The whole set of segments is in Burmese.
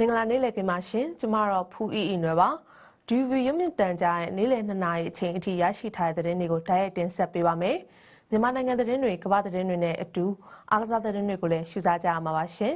မင်္ဂလာနေ့လည်ခင်းပါရှင်ကျမတော့ဖူအီအီနွယ်ပါဒီဗီရုပ်မြင့်တန်ကြားရဲ့နေ့လည်2နာရီအချိန်အထိရရှိထားတဲ့သတင်းတွေကိုတိုက်ရိုက်တင်ဆက်ပေးပါမယ်မြန်မာနိုင်ငံသတင်းတွေကမ္ဘာသတင်းတွေနဲ့အတူအားကစားသတင်းတွေကိုလည်းရှုစားကြရမှာပါရှင်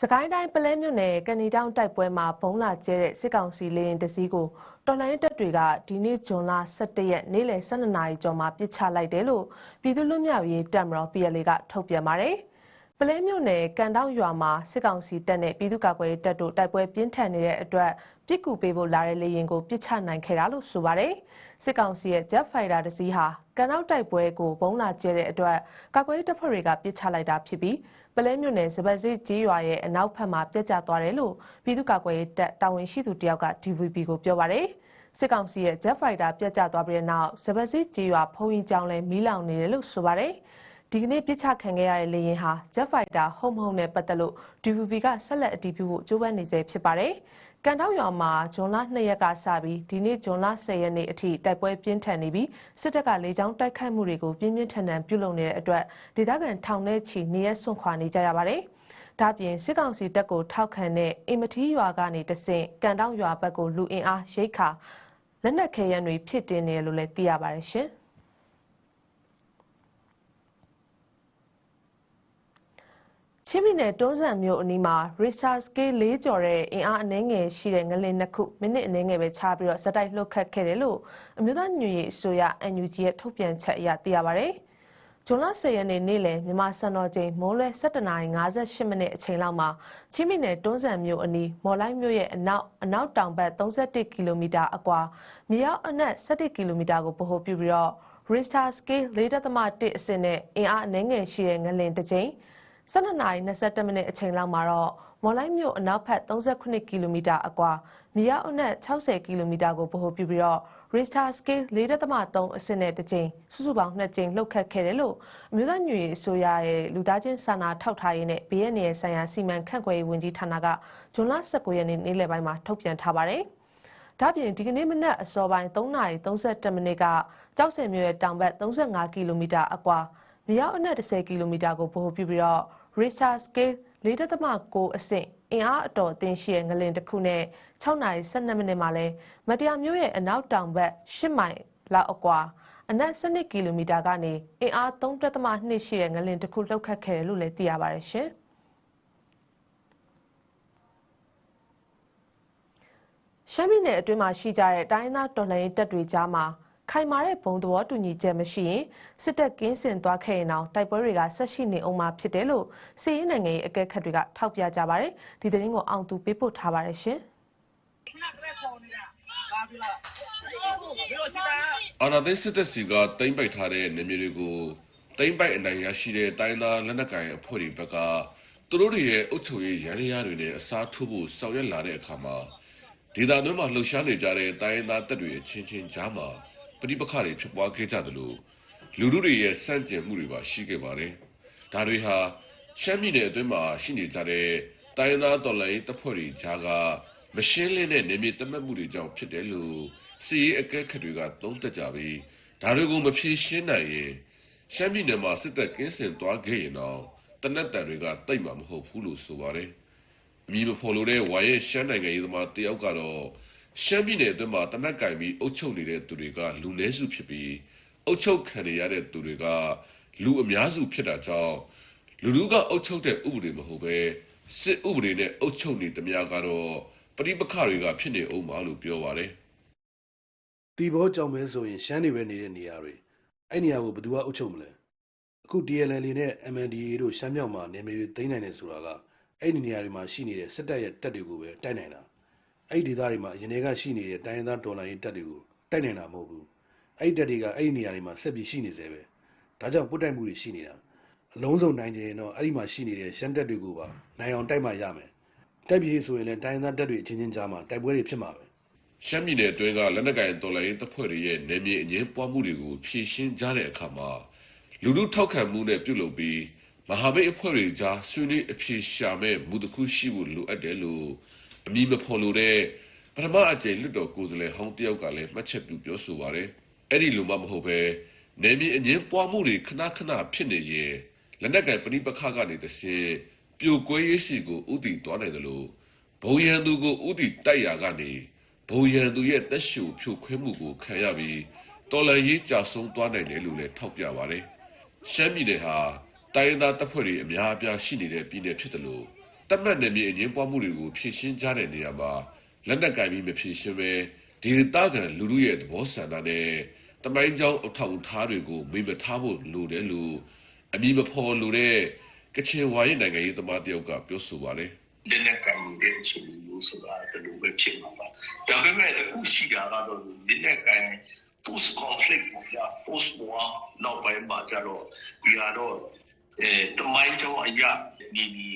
စကိုင်းတိုင်းပလဲမြို့နယ်ကနေတောင်တိုက်ပွဲမှာဘုံလာကျဲတဲ့စစ်ကောင်စီလေရင်တစည်းကို တော်လိုင်းတပ်တွေကဒီနေ့ဇွန်လ17ရက်နေ့လယ်12နာရီကျော်မှာပစ်ချလိုက်တယ်လို့ပြည်သူ့လွတ်မြောက်ရေးတပ်မတော် PLA ကထုတ်ပြန်ပါတယ်။ပလဲမြို့နယ်ကန်တောင်ရွာမှာစစ်ကောင်စီတပ်နဲ့ပြည်သူ့ကာကွယ်ရေးတပ်တို့တိုက်ပွဲပြင်းထန်နေတဲ့အတွက်ပြစ်ကူပေးဖို့လာတဲ့လေရင်ကိုပစ်ချနိုင်ခဲ့တာလို့ဆိုပါတယ်။စစ်ကောင်စီရဲ့ Jet Fighter တစ်စီးဟာကန်တောင်တိုက်ပွဲကိုဘုံလာကျဲတဲ့အတွက်ကာကွယ်ရေးတပ်ဖွဲ့တွေကပစ်ချလိုက်တာဖြစ်ပြီး ပလဲမြို့နယ်စပတ်စစ်ကြီးရွာရဲ့အနောက်ဘက်မှာပြက်ကျသွားတယ်လို့ပြည်သူ့ကာကွယ်ရေးတပ်တာဝန်ရှိသူတယောက်က DVB ကိုပြောပါတယ်။စစ်ကောင်စီရဲ့ Jet Fighter ပြက်ကျသွားပြီးတဲ့နောက်စပတ်စစ်ကြီးရွာဖုံးရင်ကျောင်းလဲမီးလောင်နေတယ်လို့ဆိုပါတယ်။ဒီကနေ့ပြစ်ချခံခဲ့ရတဲ့လေရင်ဟာ Jet Fighter ဟုတ်မဟုတ်နဲ့ပတ်သက်လို့ DVB ကဆက်လက်အတည်ပြုဖို့ကြိုးပမ်းနေဆဲဖြစ်ပါတယ်။ ကန်တောက်ရွာမှာဂျွန်လ2ရက်ကစပြီးဒီနေ့ဂျွန်လ10ရက်နေ့အထိတိုက်ပွဲပြင်းထန်နေပြီးစစ်တပ်ကလေကြောင်းတိုက်ခိုက်မှုတွေကိုပြင်းပြင်းထန်ထန်ပြုလုပ်နေတဲ့အတွက်ဒေသခံထောင်ထဲချီနေရဆွန့်ခွာနေကြရပါတယ်။ဒါပြင်စစ်ကောင်စီတပ်ကိုထောက်ခံတဲ့အင်မထီးရွာကနေတဆင့်ကန်တောက်ရွာဘက်ကိုလူအင်အားရိတ်ခါလက်နက်ခဲယမ်းတွေဖြစ်တင်နေတယ်လို့လည်းသိရပါတယ်ရှင်။ ချင်းပြည်နယ်တွန်းဆန်မြို့အနီးမှာ Richard Scale ၄ကျော်တဲ့အင်အားအနှဲငယ်ရှိတဲ့ငလင်နှစ်ခုမိနစ်အနှဲငယ်ပဲခြားပြီးတော့ဇက်တိုက်လှုပ်ခတ်ခဲ့တယ်လို့အမျိုးသားညွေရေးအစိုးရ NUG ရဲ့ထုတ်ပြန်ချက်အရသိရပါဗျ။ဂျွန်လ10ရက်နေ့နေ့လယ်မြန်မာစံတော်ချိန်မိုးလွဲ7:58မိနစ်အချိန်လောက်မှာချင်းပြည်နယ်တွန်းဆန်မြို့အနီးမော်လိုက်မြို့ရဲ့အနောက်အနောက်တောင်ဘက်31ကီလိုမီတာအကွာမြေရောက်အနက်17ကီလိုမီတာကိုဗဟိုပြုပြီးတော့ Richter scale 4.1အဆင့်နဲ့အင်အားအနှဲငယ်ရှိတဲ့ငလင်တစ်ကြိမ် 12နာရီ22မိနစ်အချိန်လောက်မှာတော့မော်လိုက်မြို့အနောက်ဘက်38ကီလိုမီတာအကွာမြေရောက်အနက်60ကီလိုမီတာကိုဗဟိုပြုပြီးတော့ Richter scale 4.3အဆင့်နဲ့တစ်ကြိမ်စုစုပေါင်း2ကြိမ်လှုပ်ခတ်ခဲ့တယ်လို့အမျိုးသားညွေအစိုးရရဲ့လူသားချင်းစာနာထောက်ထားရေးနဲ့ဘေးရန်ရဲ့ဆိုင်ရာစီမံခန့်ခွဲရေးဝန်ကြီးဌာနကဇွန်လ19ရက်နေ့နေ့လယ်ပိုင်းမှာထုတ်ပြန်ထားပါတယ်။ဒါပြင်ဒီကနေ့မနက်အစောပိုင်း3:32မိနစ်ကကြောက်စင်မြို့ရဲ့တောင်ဘက်35ကီလိုမီတာအကွာ မြေရောက်အနက်10ကီလိုမီတာကိုဗဟိုပြုပြီးတော့ Richter scale 4.9အဆင့်အင်အားအတော်အသင့်ရှိတဲ့ငလင်တစ်ခုနဲ့6နာရီ12မိနစ်မှာလဲမတရားမျိုးရဲ့အနောက်တောင်ဘက်10မိုင်လောက်အကွာအနက်12ကီလိုမီတာကနေအင်အား3.2ရှိတဲ့ငလင်တစ်ခုလှုပ်ခတ်ခဲ့တယ်လို့လည်းသိရပါတယ်ရှင်။ရှမ်းပြည်နယ်အတွင်းမှာရှိကြတဲ့တိုင်းသားတော်လှန်ရေးတပ်တွေကြားမှာ ခိုင်မာတဲ့ဘုံသဘောတူညီချက်မရှိရင်စစ်တပ်ကင်းစင်သွားခဲ့ရင်တော့တိုက်ပွဲတွေကဆက်ရှိနေအောင်မှာဖြစ်တယ်လို့စီးရင်နိုင်ငံရေးအကဲခတ်တွေကထောက်ပြကြပါတယ်ဒီသတင်းကိုအောင်သူပေးပို့ထားပါတယ်ရှင်အာနာသိန်းစစ်တပ်စီကတိမ့်ပိုက်ထားတဲ့နေမြေတွေကိုတိမ့်ပိုက်အနိုင်ရရှိတဲ့တိုင်းသားလက်နက်ကိုင်အဖွဲ့တွေဘက်ကသူတို့တွေရဲ့အုပ်ချုပ်ရေးရန်ရာတွေနဲ့အစားထိုးဖို့ဆောင်ရွက်လာတဲ့အခါမှာဒေသတွင်းမှာလှုပ်ရှားနေကြတဲ့တိုင်းသားတပ်တွေအချင်းချင်းကြားမှာ ပဋိပက္ခတွေဖြစ်ပွားခဲ့ကြသလိုလူထုတွေရဲ့စန့်ကျင်မှုတွေပါရှိခဲ့ပါတယ်။ဒါတွေဟာရှမ်းပြည်နယ်အတွင်းမှာရှိနေကြတဲ့တိုင်းသားတော်လှန်ရေးတပ်ဖွဲ့တွေကြားကမရှင်းလင်းတဲ့နေမြေတမတ်မှုတွေကြောင့်ဖြစ်တယ်လို့စီရေးအကဲခတ်တွေကသုံးသပ်ကြပြီးဒါတွေကိုမဖြေရှင်းနိုင်ရင်ရှမ်းပြည်နယ်မှာစစ်တပ်ကင်းစင်သွားခဲ့ရင်တော့တနက်တန်တွေကတိတ်မှာမဟုတ်ဘူးလို့ဆိုပါတယ်။အမည်မဖော်လို့တဲ့ဝါရဲ့ရှမ်းနိုင်ငံရေးသမားတယောက်ကတော့ ရှမ်းပြည်နယ်အတွင်းမှာတနက်ကင်ပြီးအုပ်ချုပ်နေတဲ့သူတွေကလူနည်းစုဖြစ်ပြီးအုပ်ချုပ်ခံရတဲ့သူတွေကလူအများစုဖြစ်တာကြောင့်လူလူကအုပ်ချုပ်တဲ့ဥပဒေမဟုတ်ပဲစစ်ဥပဒေနဲ့အုပ်ချုပ်နေတမကတော့ပဋိပက္ခတွေကဖြစ်နေအောင်ပါလို့ပြောပါတယ်တီဘောကြောင့်မဲဆိုရင်ရှမ်းနေပဲနေတဲ့နေရာတွေအဲ့နေရာကိုဘယ်သူကအုပ်ချုပ်မလဲအခု DLL နဲ့ MNDAA တို့ရှမ်းမြောက်မှာနေမြေတွေသိမ်းနိုင်တယ်ဆိုတာကအဲ့ဒီနေရာတွေမှာရှိနေတဲ့စစ်တပ်ရဲ့တပ်တွေကိုပဲတိုက်နိုင်တာ အဲ့ဒီဒေသတွေမှာအရင်ကရှိနေတဲ့တိုင်းရင်းသားဒေါ်လာရေးတပ်တွေကိုတိုက်နိုင်တာမဟုတ်ဘူးအဲ့ဒီတပ်တွေကအဲ့ဒီနေရာတွေမှာဆက်ပြီးရှိနေသေးပဲဒါကြောင့်ပုတ်တိုက်မှုတွေရှိနေတာအအလုံးစုံနိုင်ကြရင်တော့အဲ့ဒီမှာရှိနေတဲ့ရှမ်းတက်တွေကိုပါနိုင်အောင်တိုက်မှရမယ်တိုက်ပြေးဆိုရင်လည်းတိုင်းသားတက်တွေအချင်းချင်းကြားမှာတိုက်ပွဲတွေဖြစ်မှာပဲရှမ်းပြည်နယ်အတွင်းကလက်နက်ကိုင်တော်လှန်ရေးတပ်ဖွဲ့တွေရဲ့နယ်မြေအငင်းပွားမှုတွေကိုဖြေရှင်းကြတဲ့အခါမှာလူလူထောက်ခံမှုနဲ့ပြုလုပ်ပြီးမဟာမိတ်အဖွဲ့တွေကြားဆွေးနွေးအဖြေရှာမဲ့မူတစ်ခုရှိဖို့လိုအပ်တယ်လို့ အမည်မဖော်လို့တဲ့ပထမအကြိမ်လွတ်တော်ကိုယ်စားလှယ်ဟောင်းတယောက်ကလည်းမှတ်ချက်ပြုပြောဆိုပါတယ်။အဲ့ဒီလိုမှမဟုတ်ပဲနယ်မြေအငင်းပွားမှုတွေခဏခဏဖြစ်နေရင်လက်နက်ကိုင်ပဋိပက္ခကနေတစ်ဆင့်ပြိုကွဲရေးစီကိုဥတီသွားနိုင်တယ်လို့ဘုံရန်သူကိုဥတီတိုက်ရာကနေဘုံရန်သူရဲ့တက်ရှူဖြိုခွင်းမှုကိုခံရပြီးတော်လန်ရေးကြဆုံးသွားနိုင်တယ်လို့လည်းထောက်ပြပါတယ်။ရှမ်းပြည်နယ်ဟာတိုင်းရင်းသားတပ်ဖွဲ့တွေအများအပြားရှိနေတဲ့ပြည်နယ်ဖြစ်တယ်လို့ တတ်မှတ်နယ်မြေအငင်းပွားမှုတွေကိုဖြည့်ရှင်းကြတဲ့နေရာမှာလက်နက်ကင်ပြီးမဖြည့်ရှင်းပဲဒေသခံလူလူရဲ့သဘောဆန္ဒနဲ့တမိုင်းကြောင်းအထောက်အထားတွေကိုမေ့မထားဖို့လိုတယ်လို့အမည်မဖော်လိုတဲ့ကချင်ဝါရင်နိုင်ငံရေးသမားတယောက်ကပြောဆိုပါတယ်။လက်နက်ကင်တဲ့အခြေအနေမျိုးဆိုတာဒီလိုပဲဖြစ်မှာပါဒါပေမဲ့အခုရှိတာကတော့လက်နက်ကင် post conflict ပေါ့ဗျာ post war နောက်ပိုင်းမှာကျတော့ဒီကတော့ အဲတမိုင်းကျောင်းအရာဒီဒီ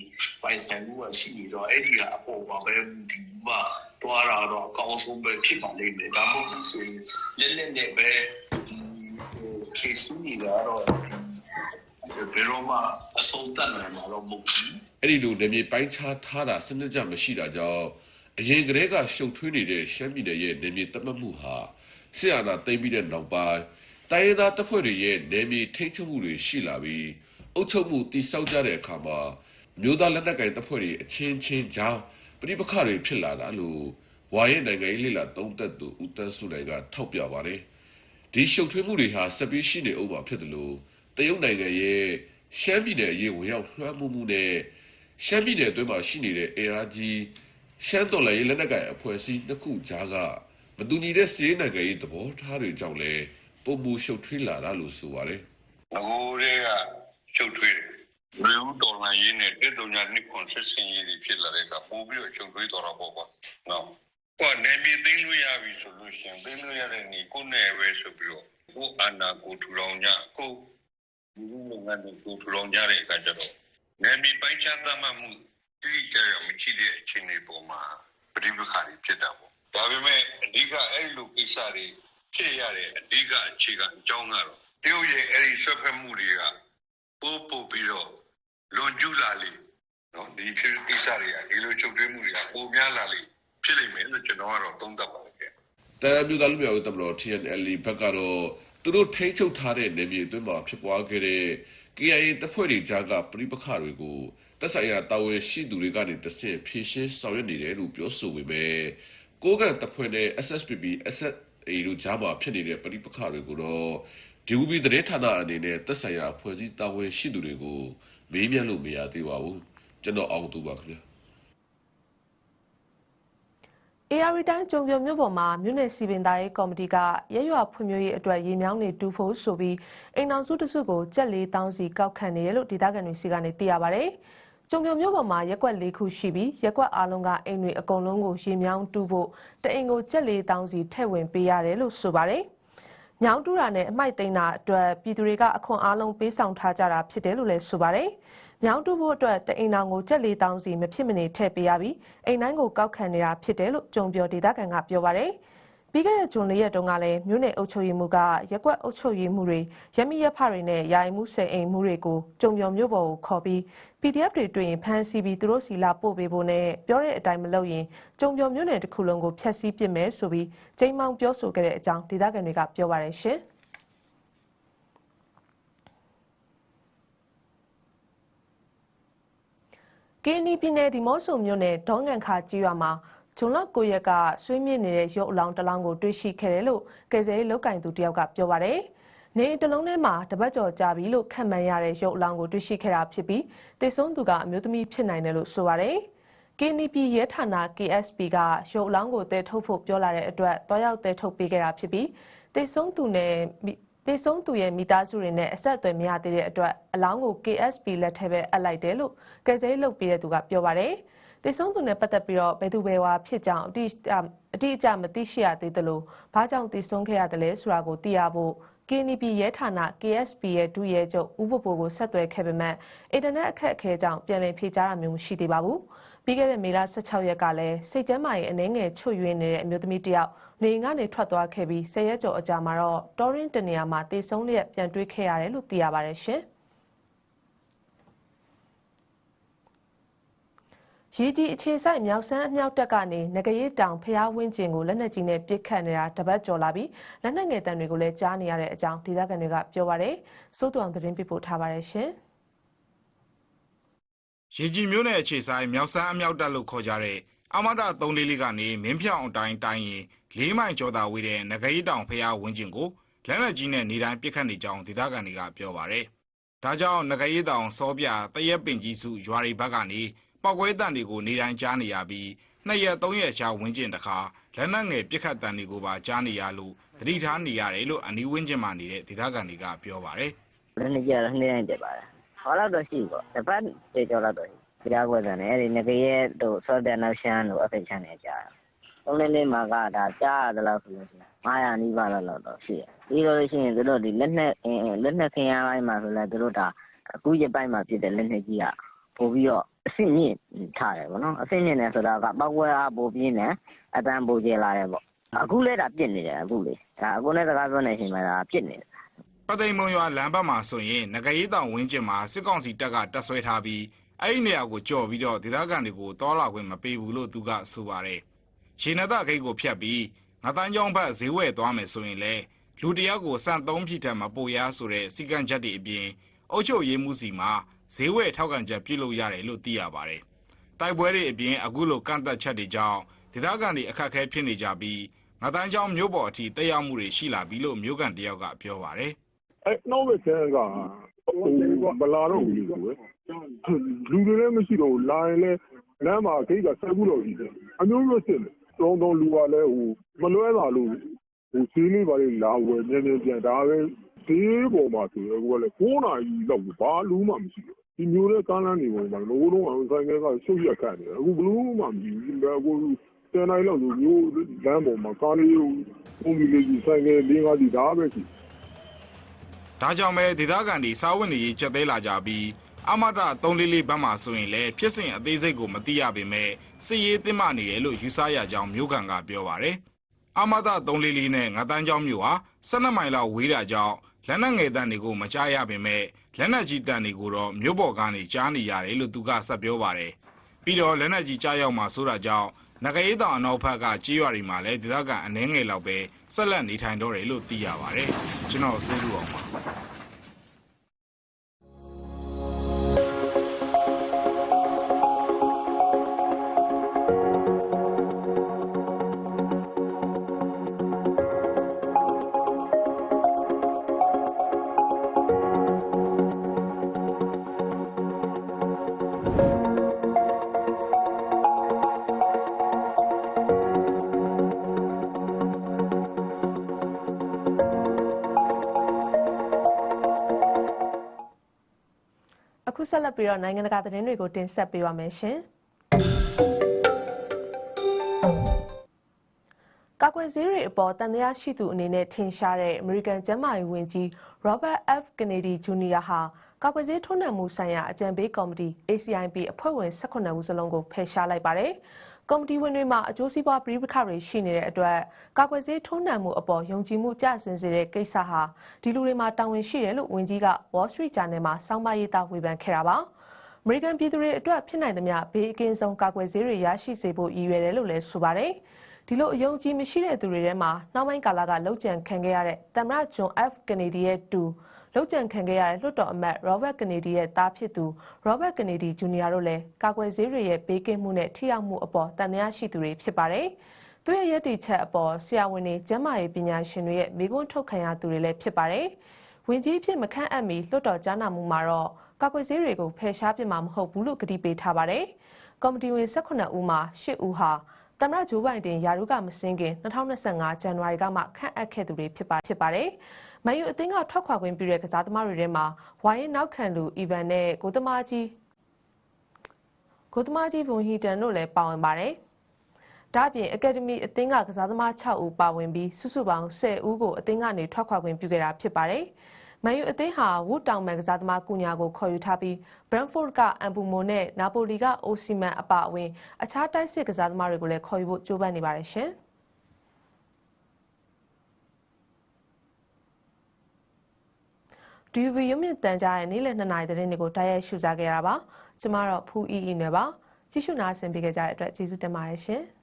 ပိုင်ဆိုင်မှုကရှိနေတော့အဲ့ဒီကအပေါ်ပါပဲဒီမှာတွားတာတော့အကောင်းဆုံးပဲဖြစ်ပါလိမ့်မယ်ဒါမှမဟုတ်ဆိုရင်လက်လက်နဲ့ပဲဒီဟို case ကြီးကတော့ဒီဘယ်တော့မှအဆုံးသတ်နိုင်မှာတော့မဟုတ်ဘူးအဲ့ဒီလိုနေမြေပိုင်းခြားထားတာစနစ်ကြမရှိတာကြောင့်အရင်ကတည်းကရှုပ်ထွေးနေတဲ့ရှမ်းပြည်နယ်ရဲ့နေမြေတတ်မှတ်မှုဟာဆရာနာသိမ့်ပြီးတဲ့နောက်ပိုင်းတိုင်းရင်းသားတပ်ဖွဲ့တွေရဲ့နေမြေထိန်းချုပ်မှုတွေရှိလာပြီးအု ပ်ချုပ်မှုတည်ဆောက်ကြတဲ့အခါမှာမျိုးသားလက်နက်ကိုင်တပ်ဖွဲ့တွေအချင်းချင်းကြားပြိပခါတွေဖြစ်လာတာလို့ဝါရင်နိုင်ငံရေးလှိလာသုံးသက်သူဦးတန်းစုနိုင်ကထောက်ပြပါတယ်ဒီရှုပ်ထွေးမှုတွေဟာဆက်ပြီးရှိနေအောင်မှာဖြစ်တယ်လို့တရုတ်နိုင်ငံရဲ့ရှမ်းပြည်နယ်အရေးဝင်ရောက်လွှမ်းမိုးမှုနဲ့ရှမ်းပြည်နယ်အတွင်းမှာရှိနေတဲ့ ARG ရှမ်းတော်လှန်ရေးလက်နက်ကိုင်အဖွဲ့အစည်းနှစ်ခုကြားကမတူညီတဲ့စီးရဲနိုင်ငံရေးသဘောထားတွေကြောင့်လည်းပုံမူရှုပ်ထွေးလာတာလို့ဆိုပါတယ်ငကိုတွေက ရှုပ်ထွေးတယ်။လူဦးတော်လှန်ရေးနဲ့တက်တော်ညာနှစ်ခွန်ဆက်စင်ရေးတွေဖြစ်လာတဲ့အခါပို့ပြီးတော့ရှုပ်ထွေးတော်တာပေါ့ကွာ။နော်။ဟောနေမီသိမ်းလို့ရပြီဆိုလို့ရှိရင်သိမ်းလို့ရတဲ့နေကိုယ်နဲ့ပဲဆိုပြီးတော့ကိုယ်အာနာကိုထူထောင်ကြကိုယ်ဒီလိုငန်းကိုထူထောင်ကြတဲ့အခါကျတော့နေမီပိုင်းခြားသတ်မှတ်မှုတိကျရမရှိတဲ့အခြေအနေပေါ်မှာပဋိပက္ခတွေဖြစ်တာပေါ့။ဒါပေမဲ့အဓိကအဲ့လိုကိစ္စတွေဖြစ်ရတဲ့အဓိကအခြေခံအကြောင်းကတော့တရုတ်ရဲ့အဲ့ဒီဆွဲဖက်မှုတွေက ပို့ပို့ပြီးတော့လွန်ကျူးလာလေနော်ဒီဖြစ်ကိစ္စတွေကဒီလိုချုပ်တွင်းမှုတွေကပိုများလာလေဖြစ်လိမ့်မယ်လို့ကျွန်တော်ကတော့သုံးသပ်ပါတယ်ခင်ဗျ။တရမျိုးသားလူမျိုးရေးတပ်မတော် TNL ဘက်ကတော့သူတို့ထိန်းချုပ်ထားတဲ့နေမြေအတွင်းမှာဖြစ်ပွားခဲ့တဲ့ KIA တပ်ဖွဲ့တွေကြားကပြိပခါတွေကိုတပ်ဆိုင်ရာတာဝန်ရှိသူတွေကနေတဆင့်ဖြည့်ရှင်းဆောင်ရွက်နေတယ်လို့ပြောဆိုပေမဲ့ကိုးကန့်တပ်ဖွဲ့နဲ့ SSPP SSA တို့ကြားမှာဖြစ်နေတဲ့ပြိပခါတွေကိုတော့ DUB သတင်းဌာနအနေနဲ့တပ်ဆိုင်ရာဖွဲ့စည်းတာဝန်ရှိသူတွေကိုမေးမြန်းလို့မရသေးပါဘူးကျွန်တော်အောင်သူပါခင်ဗျာ AR တိုင်းကြုံပြုံမြို့ပေါ်မှာမြို့နယ်စီပင်သားရေးကော်မတီကရဲရွာဖွံ့ဖြိုးရေးအတွက်ရေမြောင်းနေတူဖို့ဆိုပြီးအိမ်အောင်စုတစုကိုကြက်လေးတောင်းစီကောက်ခံနေရလို့ဒေသခံတွေစီကနေသိရပါဗျ။ကြုံပြုံမြို့ပေါ်မှာရက်ကွက်၄ခုရှိပြီးရက်ကွက်အားလုံးကအိမ်တွေအကုန်လုံးကိုရေမြောင်းတူဖို့တအိမ်ကိုကြက်လေးတောင်းစီထည့်ဝင်ပေးရတယ်လို့ဆိုပါတယ်။ မြောင်းတူတာနဲ့အမိုက်သိမ်းတာအတွက်ပြည်သူတွေကအခွန်အားလုံးပေးဆောင်ထားကြတာဖြစ်တယ်လို့လည်းဆိုပါတယ်။မြောင်းတူဖို့အတွက်တအိမ်တော်ကိုကြက်လေးတောင်းစီမဖြစ်မနေထည့်ပေးရပြီးအိမ်တိုင်းကိုကောက်ခံနေတာဖြစ်တယ်လို့ကြုံပြောဒေသခံကပြောပါတယ်။ ပြီးခဲ့တဲ့ဂျွန်လေးရက်တုန်းကလည်းမြို့နယ်အုပ်ချုပ်ရေးမှူးကရက်ကွက်အုပ်ချုပ်ရေးမှူးတွေရမီရက်ဖတွေနဲ့ယာယီမှုစိန်အိမ်မှုတွေကိုကြုံပြောမြို့ပေါ်ကိုခေါ်ပြီး PDF တွေတွေ့ရင်ဖမ်းဆီးပြီးသူတို့စီလာပို့ပေးဖို့နဲ့ပြောတဲ့အတိုင်းမလုပ်ရင်ကြုံပြောမြို့နယ်တစ်ခုလုံးကိုဖျက်ဆီးပစ်မယ်ဆိုပြီးချိန်မောင်ပြောဆိုခဲ့တဲ့အကြောင်းဒေသခံတွေကပြောပါတယ်ရှင်။ကင်းနီပြည်နယ်ဒီမော့ဆိုမြို့နယ်ဒေါငံခါကြီးရွာမှာ ဂျွန်လ9ရက်ကဆွေးမြေ့နေတဲ့ရုပ်အလောင်းတစ်လောင်းကိုတွေ့ရှိခဲ့တယ်လို့ကယ်ဆယ်ရေးလုပ်ကင်သူတယောက်ကပြောပါတယ်။နေအိမ်တစ်လုံးထဲမှာတပတ်ကျော်ကြာပြီလို့ခံမှန်းရတဲ့ရုပ်အလောင်းကိုတွေ့ရှိခဲ့တာဖြစ်ပြီးတေဆုံးသူကအမျိုးသမီးဖြစ်နိုင်တယ်လို့ဆိုပါတယ်။ KNP ရဲဌာန KSP ကရုပ်အလောင်းကိုတည်ထုတ်ဖို့ပြောလာတဲ့အတွက်တွားရောက်တည်ထုတ်ပေးခဲ့တာဖြစ်ပြီးတေဆုံးသူနဲ့မိတေဆုံးသူရဲ့မိသားစုတွေနဲ့အဆက်အသွယ်မရသေးတဲ့အတွက်အလောင်းကို KSP လက်ထဲပဲအပ်လိုက်တယ်လို့ကယ်ဆယ်ရေးလုပ်ပေးတဲ့သူကပြောပါတယ်။ တေဆုံးသူနဲ့ပတ်သက်ပြီးတော့ဘယ်သူဘယ်ဝါဖြစ်ကြောင်းအတိအကျအတိအကျမသိရှိရသေးသလိုဘာကြောင့်တေဆုံးခဲ့ရတယ်လဲဆိုတာကိုသိရဖို့ KNP ရဲဌာန KSP ရဲ့ဒုရဲချုပ်ဦးဘိုဘိုကိုဆက်သွယ်ခဲ့ပေမဲ့အင်တာနက်အခက်အခဲကြောင့်ပြန်လည်ဖြေကြားတာမျိုးမရှိသေးပါဘူး။ပြီးခဲ့တဲ့မေလ16ရက်ကလည်းစိတ်ကျန်းမာရေးအနှဲငယ်ချွတ်ယွင်းနေတဲ့အမျိုးသမီးတစ်ယောက်နေအိမ်ကနေထွက်သွားခဲ့ပြီးဆယ်ရက်ကျော်အကြာမှာတော့တော်ရင်တနေရာမှာတေဆုံးလျက်ပြန်တွေ့ခဲ့ရတယ်လို့သိရပါတယ်ရှင်။ ရေကြီးအခြေဆိုင်မြောက်ဆန်းအမြောက်တက်ကနေငကရေးတောင်ဖျားဝင်းကျင်ကိုလက်နက်ကြီးနဲ့ပစ်ခတ်နေတာတပတ်ကျော်လာပြီးလက်နက်ငယ်တံတွေကိုလည်းကြားနေရတဲ့အကြောင်းဒေသခံတွေကပြောပါရယ်စိုးတူအောင်သတင်းပြပို့ထားပါတယ်ရှင်။ရေကြီးမျိုးနယ်အခြေဆိုင်မြောက်ဆန်းအမြောက်တပ်လို့ခေါ်ကြတဲ့အမဒ344ကနေမင်းဖြောင်အတိုင်းတိုင်းရင်၄မိုင်ကျော်သာဝေးတဲ့ငကရီတောင်ဖျားဝင်းကျင်ကိုလက်နက်ကြီးနဲ့နေတိုင်းပစ်ခတ်နေကြောင်းဒေသခံတွေကပြောပါရယ်။ဒါကြောင့်ငကရီတောင်စောပြတရက်ပင်ကြီးစုရွာတွေဘက်ကနေ ပောက်ကွဲတန်တွေကိုနေတိုင်းကြားနေရပြီးနှစ်ရက်သုံးရက်ချာဝင်းကျင်တခါလက်နက်ငယ်ပစ်ခတ်တန်တွေကိုပါကြားနေရလို့သတိထားနေရတယ်လို့အနီးဝင်းကျင်မှာနေတဲ့ဒေသခံတွေကပြောပါရယ်။လည်းနေကြတော့နေ့တိုင်းတက်ပါတယ်။ဟောတော့ရှိပေါ့။တစ်ပတ်တေကျော်တော့ရှိ။ကြားကွက်တယ်အဲ့ဒီငကရဲ့တို့စောတဲ့နောက်ရှမ်းတို့အဖိတ်ချမ်းနေကြတာ။သုံးလေးလေးမှာကဒါကြားရတယ်လို့ဆိုလို့ရှိရင်900နီးပါးလောက်တော့ရှိတယ်။ပြီးတော့ရှိရင်တို့ဒီလက်နဲ့လက်နဲ့ခင်းရပိုင်းမှာဆိုလဲတို့ဒါအခုရပိုင်းမှာဖြစ်တဲ့လက်နဲ့ကြီးကပို့ပြီးတော့ အဆင့်မြင့်ထားတယ်ပေါ့နော်။အဆင့်မြင့်တယ်ဆိုတာကပောက်ကွဲအားပိုပြင်းတယ်အတန်းပိုကျလာတယ်ပေါ့။အခုလဲဒါပြစ်နေတယ်အခုလေ။ဒါအခုနဲ့စကားပြောနေချိန်မှာဒါပြစ်နေတယ်ပသိမ်မုံရွာလမ်းဘက်မှာဆိုရင်ငကရေးတောင်ဝင်းကျင်မှာစစ်ကောင်စီတပ်ကတပ်ဆွဲထားပြီးအဲ့ဒီနေရာကိုကြော်ပြီးတော့ဒေသခံတွေကိုတောလာခွင့်မပေးဘူးလို့သူကဆိုပါတယ်။ရေနသဂိတ်ကိုဖျက်ပြီးငါတန်းကျောင်းဘက်ဈေးဝယ်သွားမယ်ဆိုရင်လေလူတယောက်ကိုစံသုံးဖြီထက်မပိုရဆိုတဲ့စီကံချက်တွေအပြင်အုတ်ချုပ်ရေးမှုစီမှာ ဈေးဝယ်ထောက်ခံချက်ပြုလုပ်ရတယ်လို့သိရပါတယ်။တိုက်ပွဲတွေအပြင်အခုလိုကန့်သက်ချက်တွေကြောင့်ဒေသခံတွေအခက်အခဲဖြစ်နေကြပြီးငါတန်းကျောင်းမြို့ပေါ်အထိတက်ရောက်မှုတွေရှိလာပြီလို့မြို့ကန်တယောက်ကပြောပါတယ်။အဲနောက်ဝက်ဆဲကဟိုဘလာတော့ဘူးလို့ပဲလူတွေလည်းမရှိတော့ဘူးလာရင်လည်းလမ်းမှာဂိတ်ကဆက်ခုတော့ရှိတယ်အမျိုးမျိုးစစ်တယ်တောင်းတောင်းလူကလည်းဟိုမလွဲလာလို့ဟိုစီးလေးပါလေလာဝယ်မြင်းမြင်းပြန်ဒါပဲဒီပေါ်မှာဆိုတော့ဟိုကလည်း9နာရီလောက်ဘာလူမှမရှိဘူး ဒီမျိုးတဲ့ကားလမ်းတွေပေါ်မှာလို့တော့အောင်ဆိုင်ကရှုပ်ရက်ခတ်နေတယ်အခုဘလို့မှမရှိဘူးအခုတန်တိုင်းလောက်ဆိုမျိုးလမ်းပေါ်မှာကားလေးပုံပြီးလေးကြီးဆိုင်ကလေးငါးစီဒါပဲရှိဒါကြောင့်ပဲဒေသခံတွေစားဝတ်နေရေးကြက်သေးလာကြပြီးအမတ344ဘက်မှာဆိုရင်လည်းဖြစ်စဉ်အသေးစိတ်ကိုမသိရပေမဲ့စစ်ရေးတင်းမာနေတယ်လို့ယူဆရကြောင်းမြို့ကန်ကပြောပါရယ်အမတ344နဲ့ငါတန်းချောင်းမြို့ဟာ12မိုင်လောက်ဝေးတာကြောင့် လက်နက်ငယ်တန်တွေကိုမကြားရပေမဲ့လက်နက်ကြီးတန်တွေကိုတော့မြို့ပေါ်ကနေကြားနေရတယ်လို့သူကဆက်ပြောပါတယ်ပြီးတော့လက်နက်ကြီးကြားရောက်မှာဆိုတာကြောင့်နဂရေးတောင်အနောက်ဘက်ကကြေးရွာတွေမှာလည်းဒေသခံအနှဲငယ်လောက်ပဲဆက်လက်နေထိုင်တော့တယ်လို့သိရပါတယ်ကျွန်တော်စိုးလူအောင်ပါ ခုဆက်လက်ပြီးတော့နိုင်ငံတကာသတင်းတွေကိုတင်ဆက်ပေးပါမယ်ရှင်။ကာကွယ်ဆေးတွေအပေါ်တန်တရားရှိသူအနေနဲ့ထင်ရှားတဲ့ American ကျန်းမာရေးဝန်ကြီး Robert F. Kennedy Jr. ဟာကာကွယ်ဆေးထိုးနှံမှုဆိုင်ရာအကြံပေးကော်မတီ ACIP အဖွဲ့ဝင်18ဦးစလုံးကိုဖယ်ရှားလိုက်ပါတယ်။ ကော်မတီဝင်တွေမှာအကျိုးစီးပွားပြည်ပခါတွေရှိနေတဲ့အတွက်ကာကွယ်ဆေးထိုးနှံမှုအပေါ်ယုံကြည်မှုကျဆင်းစေတဲ့ကိစ္စဟာဒီလူတွေမှာတာဝန်ရှိတယ်လို့ဝန်ကြီးက Wall Street Journal မှာစောင်းပါရေးသားဝေဖန်ခဲ့တာပါ။ American ပြည်သူတွေအတွက်ဖြစ်နိုင်သမျှဘေးအကင်းဆုံးကာကွယ်ဆေးတွေရရှိစေဖို့ရည်ရွယ်တယ်လို့လည်းဆိုပါတယ်။ဒီလိုအယုံကြည်မရှိတဲ့သူတွေထဲမှာနောက်ပိုင်းကာလကလောက်ကျန်ခံခဲ့ရတဲ့သမ္မတဂျွန် F. Kennedy ရဲ့တူ လောက်ကျန်ခံခဲ့ရတဲ့လွှတ်တော်အမတ် Robert Kennedy ရဲ့သားဖြစ်သူ Robert Kennedy Jr. တို့လည်းကာကွယ်ဆေးတွေရဲ့ဘေးကင်းမှုနဲ့ထိရောက်မှုအပေါ်တန်တရားရှိသူတွေဖြစ်ပါတယ်။သူရဲ့ရည်တည်ချက်အပေါ်ဆရာဝန်တွေကျန်းမာရေးပညာရှင်တွေရဲ့မိကွန်းထုတ်ခံရသူတွေလည်းဖြစ်ပါတယ်။ဝင်ကြီးအဖြစ်မခန့်အပ်မီလွှတ်တော်ကြားနာမှုမှာတော့ကာကွယ်ဆေးတွေကိုဖယ်ရှားပြမှာမဟုတ်ဘူးလို့ကတိပေးထားပါတယ်။ကော်မတီဝင်18ဦးမှာ10ဦးဟာသမ္မတဂျိုးဘိုင်ဒန်ယာရုကမစင်းခင်2025ဇန်နဝါရီကမှခန့်အပ်ခဲ့သူတွေဖြစ်ပါဖြစ်ပါတယ်။ မန်ယူအသင်းကထွက်ခွာခွင့်ပြုတဲ့ကစားသမားတွေထဲမှာဝိုင်းရင်နောက်ခံလူအီဗန်နဲ့ကိုသမားကြီးကိုသမားကြီးဘုံဟီတန်တို့လည်းပါဝင်ပါတယ်။ဒါအပြင်အကယ်ဒမီအသင်းကကစားသမား6ဦးပါဝင်ပြီးစုစုပေါင်း10ဦးကိုအသင်းကနေထွက်ခွာခွင့်ပြုခဲ့တာဖြစ်ပါတယ်။မန်ယူအသင်းဟာဝူတောင်မန်ကစားသမားကူညာကိုခေါ်ယူထားပြီး Brentford ကအမ်ပူမိုနဲ့နာပိုလီကအိုစီမန်အပါအဝင်အခြားတိုက်စစ်ကစားသမားတွေကိုလည်းခေါ်ယူဖို့ကြိုးပမ်းနေပါတယ်ရှင်။ DV ရုံမြင့်တန်ကြားရဲ့နေ့လယ်2နာရီသတင်းတွေကိုတိုက်ရိုက်ရှုစားခဲ့ရတာပါကျမတော့ဖူးအီအီနယ်ပါကြည့်ရှုနာဆင်ပေးကြတဲ့အတွက်ကျေးဇူးတင်ပါတယ်ရှင်။